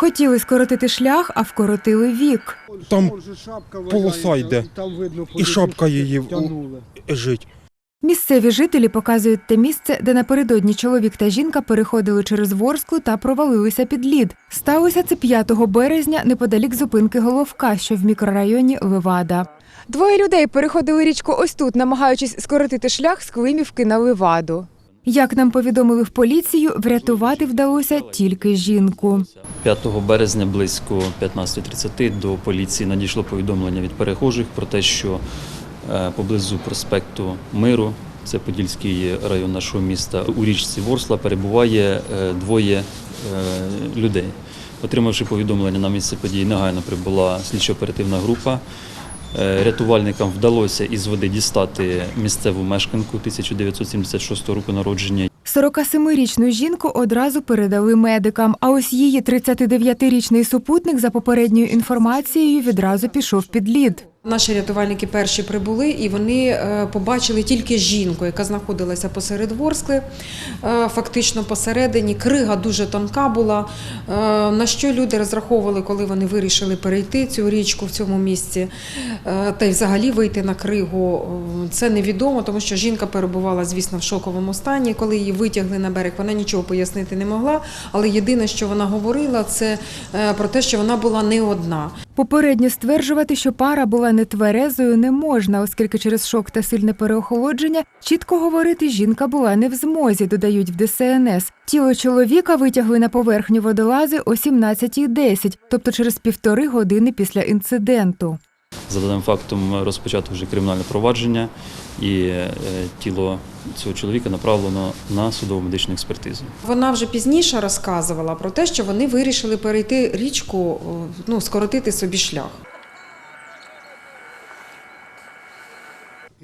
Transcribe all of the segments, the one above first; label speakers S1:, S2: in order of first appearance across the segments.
S1: Хотіли скоротити шлях, а вкоротили вік.
S2: Там полоса йде, і шапка її жить.
S1: Місцеві жителі показують те місце, де напередодні чоловік та жінка переходили через Ворсклу та провалилися під лід. Сталося це 5 березня неподалік зупинки Головка, що в мікрорайоні Левада. Двоє людей переходили річку ось тут, намагаючись скоротити шлях з Климівки на Леваду. Як нам повідомили в поліцію, врятувати вдалося тільки жінку.
S3: 5 березня близько 15.30 до поліції надійшло повідомлення від перехожих про те, що е, поблизу проспекту Миру, це Подільський район нашого міста, у річці Ворсла перебуває е, двоє е, людей. Отримавши повідомлення на місце події, негайно прибула слідчо-оперативна група. Е, Рятувальникам вдалося із води дістати місцеву мешканку 1976 року народження
S1: 47-річну жінку одразу передали медикам. А ось її 39-річний супутник, за попередньою інформацією, відразу пішов під лід.
S4: Наші рятувальники перші прибули, і вони е, побачили тільки жінку, яка знаходилася посеред Ворскли, е, фактично посередині. Крига дуже тонка була. Е, На що люди розраховували, коли вони вирішили перейти цю річку в цьому місці, та й взагалі вийти на кригу. Це невідомо, тому що жінка перебувала, звісно, в шоковому стані. Коли її витягли на берег, вона нічого пояснити не могла. Але єдине, що вона говорила, це про те, що вона була не одна.
S1: Попередньо стверджувати, що пара була нетверезою, не можна, оскільки через шок та сильне переохолодження чітко говорити жінка була не в змозі, додають в ДСНС. Тіло чоловіка витягли на поверхню водолази о 17.10, тобто через півтори години після інциденту.
S3: За даним фактом розпочато вже кримінальне провадження, і е, тіло цього чоловіка направлено на судово медичну експертизу.
S4: Вона вже пізніше розказувала про те, що вони вирішили перейти річку, ну, скоротити собі шлях.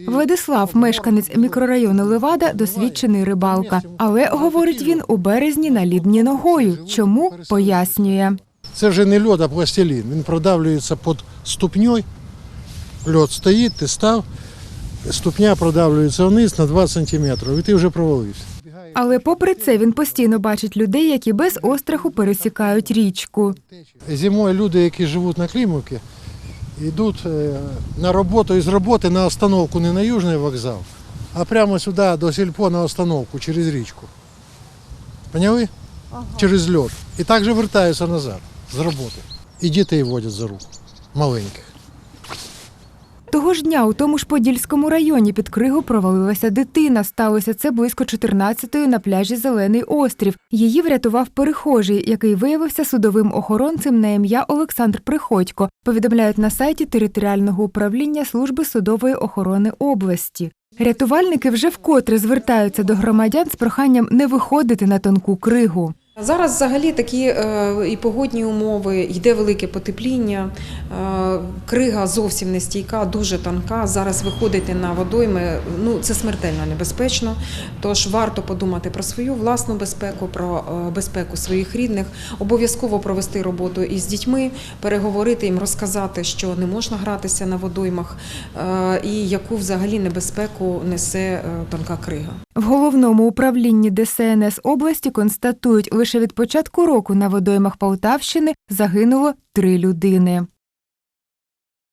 S1: Владислав, мешканець мікрорайону Левада, досвідчений рибалка. Але, говорить він, у березні на лід ні ногою. Чому? Пояснює.
S5: Це вже не льод, а пластилін. Він продавлюється під ступньою. Льод стоїть, ти став, ступня продавлюється вниз на 20 см, і ти вже провалився.
S1: Але попри це він постійно бачить людей, які без остраху пересікають річку.
S5: Зимою люди, які живуть на Клімовці, йдуть е, на роботу із роботи на остановку не на Южний вокзал, а прямо сюди до сільпо на остановку через річку. Поняли? Через льод. І так же вертаються назад з роботи. І дітей водять за руку маленьких.
S1: Того ж дня у тому ж Подільському районі під кригу провалилася дитина. Сталося це близько 14-ї на пляжі Зелений острів. Її врятував перехожий, який виявився судовим охоронцем на ім'я Олександр Приходько. Повідомляють на сайті територіального управління служби судової охорони області. Рятувальники вже вкотре звертаються до громадян з проханням не виходити на тонку кригу.
S4: Зараз взагалі такі е, і погодні умови, йде велике потепління, е, крига зовсім не стійка, дуже тонка. Зараз виходити на водойми ну, це смертельно небезпечно. Тож варто подумати про свою власну безпеку, про е, безпеку своїх рідних, обов'язково провести роботу із дітьми, переговорити їм, розказати, що не можна гратися на водоймах і яку взагалі небезпеку несе тонка крига.
S1: В головному управлінні ДСНС області констатують, лише від початку року на водоймах Полтавщини загинуло три людини.